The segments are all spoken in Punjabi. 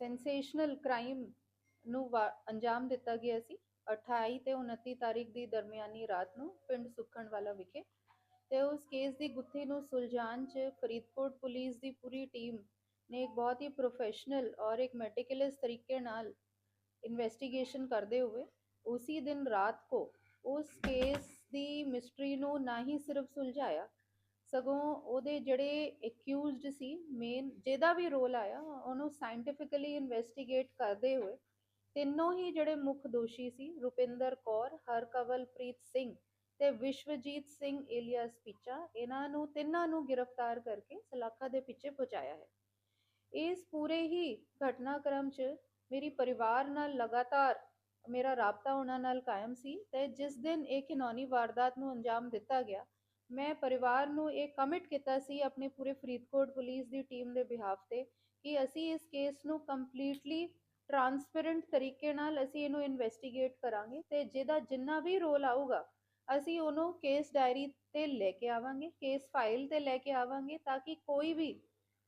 ਸੈਂਸੇਸ਼ਨਲ ਕ੍ਰਾਈਮ ਨੂੰ ਵਾ, ਅੰਜਾਮ ਦਿੱਤਾ ਗਿਆ ਸੀ। 28 ਤੇ 29 ਤਾਰੀਖ ਦੀ ਦਰਮਿਆਨੀ ਰਾਤ ਨੂੰ ਪਿੰਡ ਸੁਖਣਵਾਲਾ ਵਿਖੇ ਤੇ ਉਸ ਕੇਸ ਦੀ ਗੁੱਥੀ ਨੂੰ ਸੁਲਝਾਉਣ 'ਚ ਫਰੀਦਕੋਟ ਪੁਲਿਸ ਦੀ ਪੂਰੀ ਟੀਮ ਨੇ ਇੱਕ ਬਹੁਤ ਹੀ ਪ੍ਰੋਫੈਸ਼ਨਲ ਔਰ ਇੱਕ ਮੈਟੀਕਲਸ ਤਰੀਕੇ ਨਾਲ ਇਨਵੈਸਟੀਗੇਸ਼ਨ ਕਰਦੇ ਹੋਏ ਉਸੀ ਦਿਨ ਰਾਤ ਕੋ ਉਸ ਕੇਸ ਦੀ ਮਿਸਟਰੀ ਨੂੰ ਨਾ ਹੀ ਸਿਰਫ ਸੁਲਝਾਇਆ ਸਗੋਂ ਉਹਦੇ ਜਿਹੜੇ ਐਕਿਊਜ਼ਡ ਸੀ ਮੇਨ ਜਿਹਦਾ ਵੀ ਰੋਲ ਆਇਆ, ਉਹਨੂੰ ਸਾਇੰਟੀਫਿਕਲੀ ਇਨਵੈਸਟੀਗੇਟ ਕਰਦੇ ਹੋਏ ਤਿੰਨੋਂ ਹੀ ਜਿਹੜੇ ਮੁੱਖ ਦੋਸ਼ੀ ਸੀ, ਰੁਪਿੰਦਰ ਕੌਰ, ਹਰਕਵਲਪ੍ਰੀਤ ਸਿੰਘ ਤੇ ਵਿਸ਼ਵਜੀਤ ਸਿੰਘ ਏਲੀਅਸ ਪਿੱਚਾ, ਇਹਨਾਂ ਨੂੰ ਤਿੰਨਾਂ ਨੂੰ ਗ੍ਰਿਫਤਾਰ ਕਰਕੇ ਸਲਾਖਾ ਦੇ ਪਿੱਛੇ ਪਹੁੰਚਾਇਆ ਹੈ। ਇਸ ਪੂਰੇ ਹੀ ਘਟਨਾਕ੍ਰਮ 'ਚ ਮੇਰੀ ਪਰਿਵਾਰ ਨਾਲ ਲਗਾਤਾਰ ਮੇਰਾ ਰਾਬਤਾ ਉਹਨਾਂ ਨਾਲ ਕਾਇਮ ਸੀ ਤੇ ਜਿਸ ਦਿਨ ਇਹ ਘਿਨੌਨੀ ਵਾਰਦਾਤ ਨੂੰ ਅੰਜਾਮ ਦਿੱਤਾ ਗਿਆ ਮੈਂ ਪਰਿਵਾਰ ਨੂੰ ਇਹ ਕਮਿਟ ਕੀਤਾ ਸੀ ਆਪਣੇ ਪੂਰੇ ਫਰੀਦਕੋਟ ਪੁਲਿਸ ਦੀ ਟੀਮ ਦੇ ਬਿਹਾਫ ਤੇ ਕਿ ਅਸੀਂ ਇਸ ਕੇਸ ਨੂੰ ਕੰਪਲੀਟਲੀ ਟਰਾਂਸਪੇਰੈਂਟ ਤਰੀਕੇ ਨਾਲ ਅਸੀਂ ਇਹਨੂੰ ਇਨਵੈਸਟੀਗੇਟ ਕਰਾਂਗੇ ਤੇ ਜਿਹਦਾ ਜਿੰਨਾ ਵੀ ਰੋਲ ਆਊਗਾ, ਅਸੀਂ ਉਹਨੂੰ ਕੇਸ ਡਾਇਰੀ ਤੇ ਲੈ ਕੇ ਆਵਾਂਗੇ ਕੇਸ ਫਾਈਲ ਤੇ ਲੈ ਕੇ ਆਵਾਂਗੇ ਤਾਂ ਕਿ ਕੋਈ ਵੀ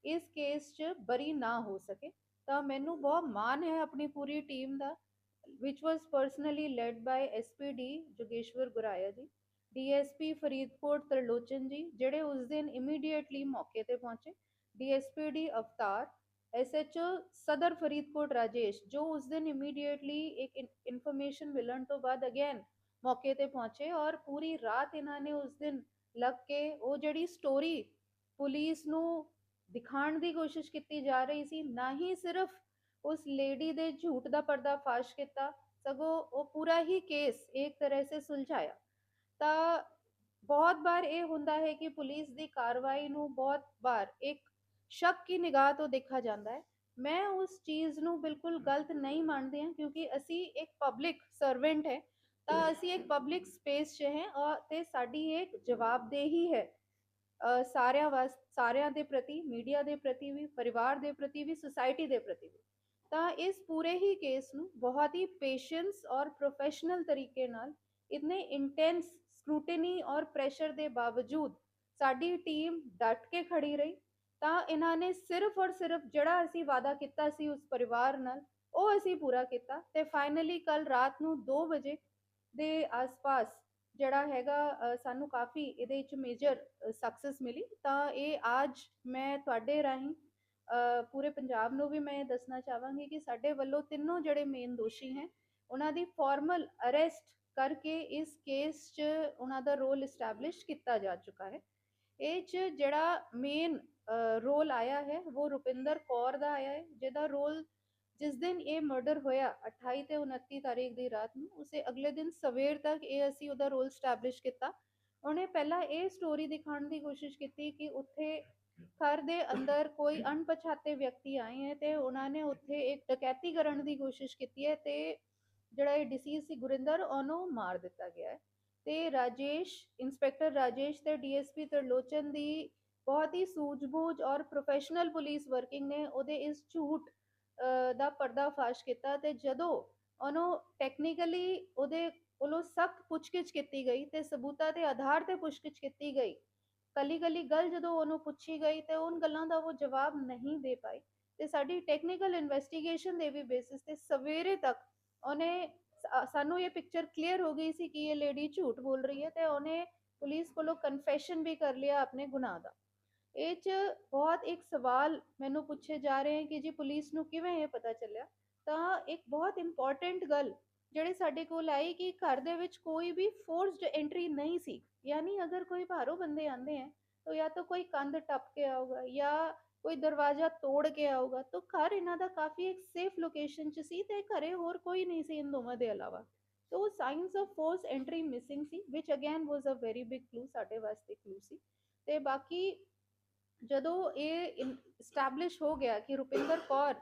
ਇਸ ਕੇਸ 'ਚ ਬਰੀ ਨਾ ਹੋ ਸਕੇ। ਤਾਂ ਮੈਨੂੰ ਬਹੁਤ ਮਾਣ ਹੈ ਆਪਣੀ ਪੂਰੀ ਟੀਮ ਦਾ, which was personally led by SPD Jogeshwar Guraya ji. DSP Faridkot Tarlochan ਜੀ ਜਿਹੜੇ ਉਸ ਦਿਨ ਇਮੀਡੀਏਟਲੀ ਮੌਕੇ ਤੇ ਪਹੁੰਚੇ ਡੀਐਸਪੀਡੀ ਅਵਤਾਰ ਐਸਐਚਓ ਸਦਰ ਫਰੀਦਕੋਟ ਰਾਜੇਸ਼ ਜੋ ਉਸ ਦਿਨ ਇਮੀਡੀਏਟਲੀ ਇੱਕ ਇਨਫੋਰਮੇਸ਼ਨ ਮਿਲਣ ਤੋਂ ਬਾਅਦ ਅਗੇਨ ਮੌਕੇ ਤੇ ਪਹੁੰਚੇ ਔਰ ਪੂਰੀ ਰਾਤ ਇਹਨਾਂ ਨੇ ਉਸ ਦਿਨ ਲੱਗ ਕੇ ਉਹ ਜਿਹੜੀ ਸਟੋਰੀ ਪੁਲਿਸ ਨੂੰ ਦਿਖਾਉਣ ਦੀ ਕੋਸ਼ਿਸ਼ ਕੀਤੀ ਜਾ ਰਹੀ ਸੀ ਨਾ ਹੀ ਸਿਰਫ ਉਸ ਲੇਡੀ ਦੇ ਝੂਠ ਦਾ ਪਰਦਾਫਾਸ਼ ਕੀਤਾ ਸਗੋਂ ਉਹ ਪੂਰਾ ਹੀ ਕੇਸ ਇੱਕ ਤਰ੍ਹਾਂ ਸੇ ਸੁਲਝਾਇਆ ਤਾਂ ਬਹੁਤ ਵਾਰ ਇਹ ਹੁੰਦਾ ਹੈ ਕਿ ਪੁਲਿਸ ਦੀ ਕਾਰਵਾਈ ਨੂੰ ਬਹੁਤ ਵਾਰ ਇੱਕ ਸ਼ੱਕ ਦੀ ਨਿਗਾਹ ਤੋਂ ਦੇਖਾ ਜਾਂਦਾ ਹੈ। ਮੈਂ ਉਸ ਚੀਜ਼ ਨੂੰ ਬਿਲਕੁਲ ਗਲਤ ਨਹੀਂ ਮੰਨਦੀ ਹਾਂ ਕਿਉਂਕਿ ਅਸੀਂ ਇੱਕ ਪਬਲਿਕ ਸਰਵੈਂਟ ਹੈ ਤਾਂ ਅਸੀਂ ਇੱਕ ਪਬਲਿਕ ਸਪੇਸ 'ਚ ਹੈ ਔਰ ਤੇ ਸਾਡੀ ਇੱਕ ਜਵਾਬਦੇਹੀ ਹੈ। ਸਾਰਿਆਂ ਵਾਸ ਸਾਰਿਆਂ ਦੇ ਪ੍ਰਤੀ ਮੀਡੀਆ ਦੇ ਪ੍ਰਤੀ ਵੀ ਪਰਿਵਾਰ ਦੇ ਪ੍ਰਤੀ ਵੀ ਸੁਸਾਇਟੀ ਦੇ ਪ੍ਰਤੀ ਵੀ। ਤਾਂ ਇਸ ਪੂਰੇ ਹੀ ਕੇਸ ਨੂੰ ਬਹੁਤ ਹੀ ਪੇਸ਼ੈਂਸ ਔਰ ਪ੍ਰੋਫੈਸ਼ਨਲ ਤਰੀਕੇ ਨਾਲ ਇਤਨੇ ਇੰਟੈਂਸ ਸਕ੍ਰੂਟਨੀ ਔਰ ਪ੍ਰੈਸ਼ਰ ਦੇ ਬਾਵਜੂਦ ਸਾਡੀ ਟੀਮ ਡਟ ਕੇ ਖੜੀ ਰਹੀ। ਤਾਂ ਇਹਨਾਂ ਨੇ ਸਿਰਫ ਔਰ ਸਿਰਫ ਜਿਹੜਾ ਅਸੀਂ ਵਾਅਦਾ ਕੀਤਾ ਸੀ ਉਸ ਪਰਿਵਾਰ ਨਾਲ, ਉਹ ਅਸੀਂ ਪੂਰਾ ਕੀਤਾ ਤੇ ਫਾਈਨਲੀ ਕੱਲ ਰਾਤ ਨੂੰ 2 ਵਜੇ ਦੇ ਆਸ-ਪਾਸ ਜਿਹੜਾ ਹੈਗਾ ਸਾਨੂੰ ਕਾਫੀ ਇਹਦੇ ਵਿੱਚ ਮੇਜਰ ਸਕਸੈਸ ਮਿਲੀ। ਤਾਂ ਇਹ ਅੱਜ ਮੈਂ ਤੁਹਾਡੇ ਰਾਹੀਂ ਪੂਰੇ ਪੰਜਾਬ ਨੂੰ ਵੀ ਮੈਂ ਇਹ ਦੱਸਣਾ ਚਾਹਾਂਗੀ ਕਿ ਸਾਡੇ ਵੱਲੋਂ ਤਿੰਨੋਂ ਜਿਹੜੇ ਮੇਨ ਦੋਸ਼ੀ ਹੈ, ਉਹਨਾਂ ਦੀ ਫਾਰਮਲ ਅਰੈਸਟ ਕਰਕੇ ਇਸ ਕੇਸ 'ਚ ਉਹਨਾਂ ਦਾ ਰੋਲ ਇਸਟੈਬਲਿਸ਼ ਕੀਤਾ ਜਾ ਚੁੱਕਾ ਹੈ। ਇਹ 'ਚ ਜਿਹੜਾ ਮੇਨ ਰੋਲ ਆਇਆ ਹੈ, ਉਹ ਰੁਪਿੰਦਰ ਕੌਰ ਦਾ ਆਇਆ ਹੈ, ਜਿਹਦਾ ਰੋਲ ਜਿਸ ਦਿਨ ਇਹ ਮਰਡਰ ਹੋਇਆ 28 ਤੇ 29 ਤਾਰੀਖ ਦੀ ਰਾਤ ਨੂੰ, ਉਸੇ ਅਗਲੇ ਦਿਨ ਸਵੇਰ ਤੱਕ ਇਹ ਅਸੀਂ ਉਹਦਾ ਰੋਲ ਸਟੈਬਲਿਸ਼ ਕੀਤਾ। ਉਹਨੇ ਪਹਿਲਾਂ ਇਹ ਸਟੋਰੀ ਦਿਖਾਉਣ ਦੀ ਕੋਸ਼ਿਸ਼ ਕੀਤੀ ਕਿ ਉੱਥੇ ਘਰ ਦੇ ਅੰਦਰ ਕੋਈ ਅਣਪਛਾਤੇ ਵਿਅਕਤੀ ਆਏ ਹੈ ਤੇ ਉਹਨਾਂ ਨੇ ਉੱਥੇ ਇੱਕ ਡਕੈਤੀ ਕਰਨ ਦੀ ਕੋਸ਼ਿਸ਼ ਕੀਤੀ ਹੈ ਤੇ ਜਿਹੜਾ ਇਹ ਡਿਸੀਜ਼ ਸੀ ਗੁਰਿੰਦਰ, ਉਹਨੂੰ ਮਾਰ ਦਿੱਤਾ ਗਿਆ ਹੈ। ਤੇ ਰਾਜੇਸ਼ ਇੰਸਪੈਕਟਰ ਰਾਜੇਸ਼ ਤੇ ਡੀਐਸਪੀ ਤਰਲੋਚਨ ਦੀ ਬਹੁਤ ਹੀ ਸੂਝ-ਬੂਝ ਔਰ ਪ੍ਰੋਫੈਸ਼ਨਲ ਪੁਲਿਸ ਵਰਕਿੰਗ ਨੇ ਉਹਦੇ ਇਸ ਝੂਠ ਅ, ਦਾ ਪਰਦਾਫਾਸ਼ ਕੀਤਾ ਤੇ ਜਦੋਂ ਉਹਨੂੰ ਟੈਕਨੀਕਲੀ ਉਹਦੇ ਕੋਲੋਂ ਸਖਤ ਪੁੱਛਗਿੱਛ ਕੀਤੀ ਗਈ ਤੇ ਸਬੂਤਾਂ ਦੇ ਆਧਾਰ ਤੇ ਪੁੱਛਗਿੱਛ ਕੀਤੀ ਗਈ ਕੱਲੀ ਕੱਲੀ ਗੱਲ ਜਦੋਂ ਉਹਨੂੰ ਪੁੱਛੀ ਗਈ ਤੇ ਉਹਨਾਂ ਗੱਲਾਂ ਦਾ ਉਹ ਜਵਾਬ ਨਹੀਂ ਦੇ ਪਾਈ ਤੇ ਸਾਡੀ ਟੈਕਨੀਕਲ ਇਨਵੈਸਟੀਗੇਸ਼ਨ ਦੇ ਵੀ ਬੇਸਿਸ ਤੇ ਸਵੇਰੇ ਤੱਕ ਉਹਨੇ ਸਾਨੂੰ ਇਹ ਪਿਕਚਰ ਕਲੀਅਰ ਹੋ ਗਈ ਸੀ ਕਿ ਇਹ ਲੇਡੀ ਝੂਠ ਬੋਲ ਰਹੀ ਹੈ ਤੇ ਉਹਨੇ ਪੁਲਿਸ ਕੋਲੋਂ ਕਨਫੈਸ਼ਨ ਵੀ ਕਰ ਲਿਆ ਆਪਣੇ ਗੁਨਾਹ ਦਾ। ਇਹ ਚ ਬਹੁਤ ਇੱਕ ਸਵਾਲ ਮੈਨੂੰ ਪੁੱਛੇ ਜਾ ਰਹੇ ਹੈ ਕਿ ਜੀ ਪੁਲਿਸ ਨੂੰ ਕਿਵੇਂ ਇਹ ਪਤਾ ਚੱਲਿਆ? ਤਾਂ ਇੱਕ ਬਹੁਤ ਇੰਪੋਰਟੈਂਟ ਗੱਲ ਜਿਹੜੀ ਸਾਡੇ ਕੋਲ ਆਈ ਕਿ ਘਰ ਦੇ ਵਿੱਚ ਕੋਈ ਵੀ ਫੋਰਸਡ ਐਂਟਰੀ ਨਹੀਂ ਸੀ। ਯਾਨੀ ਅਗਰ ਕੋਈ ਬਾਹਰੋਂ ਬੰਦੇ ਆਂਦੇ ਹੈ, ਤਾਂ ਜਾਂ ਤਾਂ ਕੋਈ ਕੰਧ ਟੱਪ ਕੇ ਆਊਗਾ ਜਾਂ ਕੋਈ ਦਰਵਾਜ਼ਾ ਤੋੜ ਕੇ ਆਊਗਾ, ਤਾਂ ਘਰ ਇਹਨਾਂ ਦਾ ਕਾਫੀ ਇੱਕ ਸੇਫ ਲੋਕੇਸ਼ਨ 'ਚ ਸੀ ਤੇ ਘਰੇ ਹੋਰ ਕੋਈ ਨਹੀਂ ਸੀ, ਇਨ ਦੋਵਾਂ ਦੇ ਇਲਾਵਾ। ਤੋ signs of force entry missing C which again was a very big clue ਸਾਡੇ ਵਾਸਤੇ ਕਲੂ ਸੀ। ਤੇ ਬਾਕੀ ਜਦੋਂ ਇਹ ਸਟੈਬਲਿਸ਼ ਹੋ ਗਿਆ ਕਿ ਰੁਪਿੰਦਰ ਕੌਰ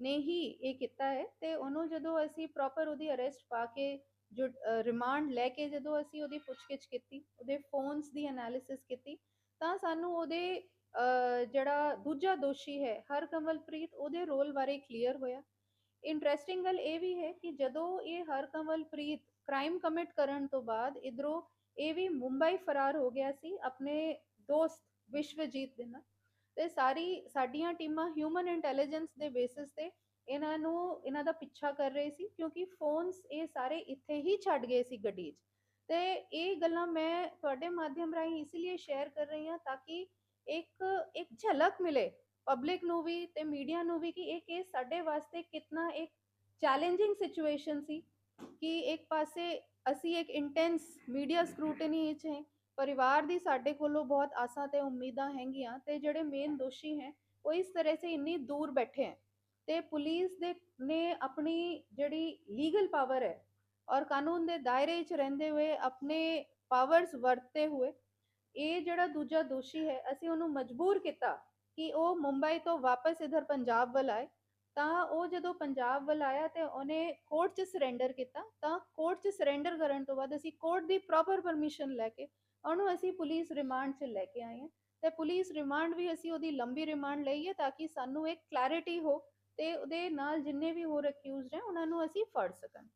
ਨੇ ਹੀ ਇਹ ਕੀਤਾ ਹੈ, ਤੇ ਉਹਨੂੰ ਜਦੋਂ ਅਸੀਂ ਪ੍ਰੋਪਰ ਉਹਦੀ ਅਰੈਸਟ ਪਾ ਕੇ ਜੋ ਰਿਮਾਂਡ ਲੈ ਕੇ ਜਦੋਂ ਅਸੀਂ ਉਹਦੀ ਪੁੱਛਗਿੱਛ ਕੀਤੀ, ਉਹਦੇ ਫੋਨਸ ਦੀ ਐਨਾਲਿਸਿਸ ਕੀਤੀ, ਤਾਂ ਸਾਨੂੰ ਉਹਦੇ ਜਿਹੜਾ ਦੂਜਾ ਦੋਸ਼ੀ ਹੈ ਹਰਕਮਲਪ੍ਰੀਤ ਉਹਦੇ ਰੋਲ ਬਾਰੇ ਕਲੀਅਰ ਹੋਇਆ। ਇੰਟਰਸਟਿੰਗ ਗੱਲ ਇਹ ਵੀ ਹੈ ਕਿ ਜਦੋਂ ਇਹ ਹਰਕਮਲਪ੍ਰੀਤ ਕ੍ਰਾਈਮ ਕਮਿਟ ਕਰਨ ਤੋਂ ਬਾਅਦ ਇਧਰੋਂ ਇਹ ਵੀ ਮੁੰਬਈ ਫਰਾਰ ਹੋ ਗਿਆ ਸੀ ਆਪਣੇ ਦੋਸਤ ਵਿਸ਼ਵਜੀਤ ਦੇ ਨਾਲ। ਤੇ ਸਾਰੀ ਸਾਡੀਆਂ ਟੀਮਾਂ ਹਿਊਮਨ ਇੰਟੈਲੀਜੈਂਸ ਦੇ ਬੇਸਿਸ ਤੇ ਇਹਨਾਂ ਨੂੰ, ਇਹਨਾਂ ਦਾ ਪਿੱਛਾ ਕਰ ਰਹੇ ਸੀ ਕਿਉਂਕਿ ਫੋਨਸ ਇਹ ਸਾਰੇ ਇੱਥੇ ਹੀ ਛੱਡ ਗਏ ਸੀ ਗੱਡੀ 'ਚ। ਤੇ ਇਹ ਗੱਲਾਂ ਮੈਂ ਤੁਹਾਡੇ ਮਾਧਿਅਮ ਰਾਹੀਂ ਇਸ ਲਈ ਸ਼ੇਅਰ ਕਰ ਰਹੀ ਹਾਂ ਤਾਂ ਕਿ ਇੱਕ ਇੱਕ ਝਲਕ ਮਿਲੇ ਪਬਲਿਕ ਨੂੰ ਵੀ ਤੇ ਮੀਡੀਆ ਨੂੰ ਵੀ ਕਿ ਇਹ ਕੇਸ ਸਾਡੇ ਵਾਸਤੇ ਕਿੰਨਾ ਇੱਕ ਚੈਲੰਜਿੰਗ ਸਿਚੁਏਸ਼ਨ ਸੀ ਕਿ ਇੱਕ ਪਾਸੇ ਅਸੀਂ ਇੱਕ ਇੰਟੈਂਸ ਮੀਡੀਆ ਸਕਰੂਟਨੀ ਵਿੱਚ ਹੈ, ਪਰਿਵਾਰ ਦੀ ਸਾਡੇ ਕੋਲੋਂ ਬਹੁਤ ਆਸਾਂ ਤੇ ਉਮੀਦਾਂ ਹੈਗੀਆਂ ਤੇ ਜਿਹੜੇ ਮੇਨ ਦੋਸ਼ੀ ਹੈ, ਉਹ ਇਸ ਤਰ੍ਹਾਂ ਸੇ ਇੰਨੀ ਦੂਰ ਬੈਠੇ ਹੈ ਤੇ ਪੁਲਿਸ ਦੇ, ਨੇ ਆਪਣੀ ਜਿਹੜੀ ਲੀਗਲ ਪਾਵਰ ਹੈ ਔਰ ਕਾਨੂੰਨ ਦੇ ਦਾਇਰੇ ਵਿੱਚ ਰਹਿੰਦੇ ਹੋਏ ਆਪਣੇ ਪਾਵਰਸ ਵਰਤਦੇ ਹੋਏ ਇਹ ਜਿਹੜਾ ਦੂਜਾ ਦੋਸ਼ੀ ਹੈ, ਅਸੀਂ ਉਹਨੂੰ ਮਜਬੂਰ ਕੀਤਾ ਕਿ ਉਹ ਮੁੰਬਈ ਤੋਂ ਵਾਪਸ ਇਧਰ ਪੰਜਾਬ ਵੱਲ ਆਏ। ਤਾਂ ਉਹ ਜਦੋਂ ਪੰਜਾਬ ਵੱਲ ਆਇਆ ਤੇ ਉਹਨੇ ਕੋਰਟ 'ਚ ਸਰੈਂਡਰ ਕੀਤਾ। ਤਾਂ ਕੋਰਟ 'ਚ ਸਰੈਂਡਰ ਕਰਨ ਤੋਂ ਬਾਅਦ ਅਸੀਂ ਕੋਰਟ ਦੀ ਪ੍ਰੋਪਰ ਪਰਮਿਸ਼ਨ ਲੈ ਕੇ ਉਹਨੂੰ ਅਸੀਂ ਪੁਲਿਸ ਰਿਮਾਂਡ 'ਚ ਲੈ ਕੇ ਆਏ ਹਾਂ। ਤੇ ਪੁਲਿਸ ਰਿਮਾਂਡ ਵੀ ਅਸੀਂ ਉਹਦੀ ਲੰਬੀ ਰਿਮਾਂਡ ਲਈ ਹੈ ਤਾਂ ਕਿ ਸਾਨੂੰ ਇੱਕ ਕਲੈਰਿਟੀ ਹੋ ਤੇ ਉਹਦੇ ਨਾਲ ਜਿੰਨੇ ਵੀ ਹੋਰ ਅਕਿਊਜ਼ਡ ਹੈ, ਉਹਨਾਂ ਨੂੰ ਅਸੀਂ ਫੜ ਸਕਣ।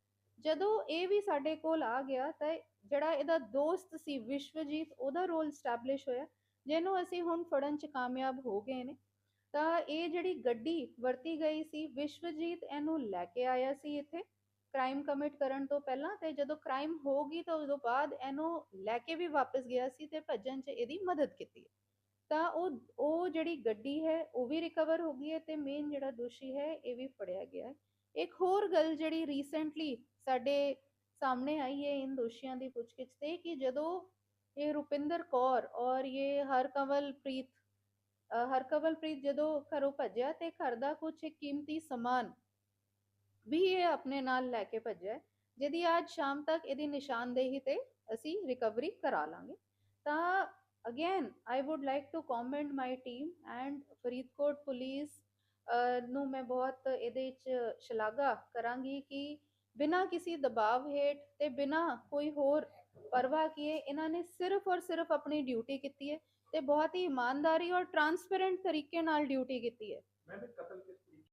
ਜਦੋਂ ਇਹ ਵੀ ਸਾਡੇ ਕੋਲ ਆ ਗਿਆ ਤਾਂ ਜਿਹੜਾ ਇਹਦਾ ਦੋਸਤ ਸੀ ਵਿਸ਼ਵਜੀਤ, ਉਹਦਾ ਰੋਲ ਸਟੈਬਲਿਸ਼ ਹੋਇਆ, ਜਿਹਨੂੰ ਅਸੀਂ ਹੁਣ ਫੜਨ 'ਚ ਕਾਮਯਾਬ ਹੋ ਗਏ ਨੇ। ਤਾਂ ਇਹ ਜਿਹੜੀ ਗੱਡੀ ਵਰਤੀ ਗਈ ਸੀ, ਵਿਸ਼ਵਜੀਤ ਇਹਨੂੰ ਲੈ ਕੇ ਆਇਆ ਸੀ ਇੱਥੇ ਕ੍ਰਾਈਮ ਕਮਿਟ ਕਰਨ ਤੋਂ ਪਹਿਲਾਂ ਤੇ ਜਦੋਂ ਕ੍ਰਾਈਮ ਹੋ ਗਈ ਤਾਂ ਉਦੋਂ ਬਾਅਦ ਇਹਨੂੰ ਲੈ ਕੇ ਵੀ ਵਾਪਸ ਗਿਆ ਸੀ ਤੇ ਭੱਜਣ 'ਚ ਇਹਦੀ ਮਦਦ ਕੀਤੀ ਤਾਂ ਉਹ ਉਹ ਜਿਹੜੀ ਗੱਡੀ ਹੈ, ਉਹ ਵੀ ਰਿਕਵਰ ਹੋ ਗਈ ਹੈ ਤੇ ਮੇਨ ਜਿਹੜਾ ਦੋਸ਼ੀ ਹੈ, ਇਹ ਵੀ ਫੜਿਆ ਗਿਆ ਹੈ। ਇੱਕ ਹੋਰ ਗੱਲ ਜਿਹੜੀ ਰੀਸੈਂਟਲੀ ਸਾਡੇ ਸਾਹਮਣੇ ਆਈ ਹੈ ਇਨ ਦੋਸ਼ੀਆਂ ਦੀ ਪੁੱਛਗਿੱਛ ਤੇ ਕਿ ਜਦੋਂ ਇਹ ਰੁਪਿੰਦਰ ਕੌਰ ਔਰ ਇਹ ਹਰਕਵਲਪ੍ਰੀਤ ਅ, ਹਰਕਵਲਪ੍ਰੀਤ ਜਦੋਂ ਘਰੋਂ ਭੱਜਿਆ ਤੇ ਘਰ ਦਾ ਕੁਝ ਕੀਮਤੀ ਸਮਾਨ ਵੀ ਇਹ ਆਪਣੇ ਨਾਲ ਲੈ ਕੇ ਭੱਜਿਆ ਜਿਹਦੀ ਅੱਜ ਸ਼ਾਮ ਤੱਕ ਇਹਦੀ ਨਿਸ਼ਾਨਦੇਹੀ ਤੇ ਅਸੀਂ ਰਿਕਵਰੀ ਕਰਾ ਲਾਂਗੇ। ਤਾਂ again I would like to commend my team and Faridkot police ਨੂੰ ਮੈਂ ਬਹੁਤ ਇਹਦੇ ਵਿੱਚ ਸ਼ਲਾਘਾ ਕਰਾਂਗੀ ਕਿ ਬਿਨਾਂ ਕਿਸੇ ਦਬਾਅ ਹੇਠ ਤੇ ਬਿਨਾਂ ਕੋਈ ਹੋਰ ਪਰਵਾਹ ਕੀਏ, ਇਹਨਾਂ ਨੇ ਸਿਰਫ ਔਰ ਸਿਰਫ ਆਪਣੀ ਡਿਊਟੀ ਕੀਤੀ ਹੈ ਤੇ ਬਹੁਤ ਹੀ ਇਮਾਨਦਾਰੀ ਔਰ ਟਰਾਂਸਪੇਰੈਂਟ ਤਰੀਕੇ ਨਾਲ ਡਿਊਟੀ ਕੀਤੀ ਹੈ। ਮੈਂ ਕਤਲ ਕਿਸ